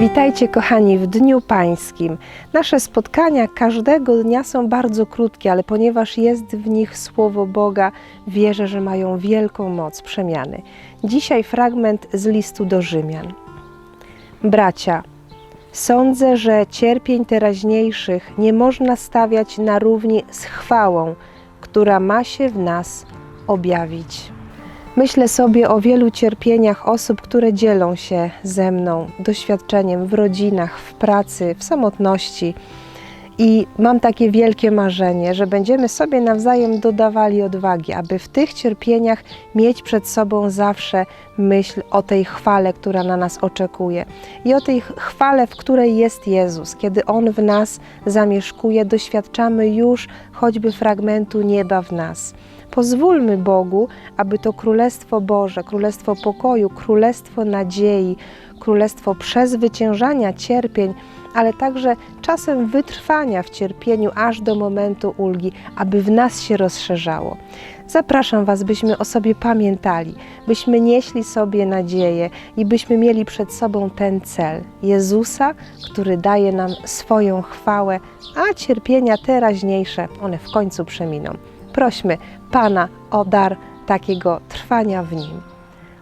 Witajcie kochani w Dniu Pańskim. Nasze spotkania każdego dnia są bardzo krótkie, ale ponieważ jest w nich Słowo Boga, wierzę, że mają wielką moc przemiany. Dzisiaj fragment z listu do Rzymian. Bracia, sądzę, że cierpień teraźniejszych nie można stawiać na równi z chwałą, która ma się w nas objawić. Myślę sobie o wielu cierpieniach osób, które dzielą się ze mną doświadczeniem w rodzinach, w pracy, w samotności. I mam takie wielkie marzenie, że będziemy sobie nawzajem dodawali odwagi, aby w tych cierpieniach mieć przed sobą zawsze myśl o tej chwale, która na nas oczekuje. I o tej chwale, w której jest Jezus. Kiedy On w nas zamieszkuje, doświadczamy już choćby fragmentu nieba w nas. Pozwólmy Bogu, aby to Królestwo Boże, Królestwo pokoju, Królestwo nadziei, Królestwo przezwyciężania cierpień, ale także czasem wytrwania w cierpieniu aż do momentu ulgi, aby w nas się rozszerzało. Zapraszam Was, byśmy o sobie pamiętali, byśmy nieśli sobie nadzieję i byśmy mieli przed sobą ten cel Jezusa, który daje nam swoją chwałę, a cierpienia teraźniejsze, one w końcu przeminą. Prośmy Pana o dar takiego trwania w Nim.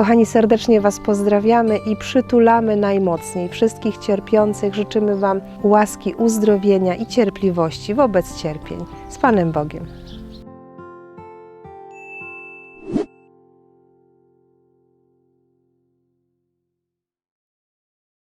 Kochani, serdecznie Was pozdrawiamy i przytulamy najmocniej wszystkich cierpiących. Życzymy Wam łaski, uzdrowienia i cierpliwości wobec cierpień. Z Panem Bogiem.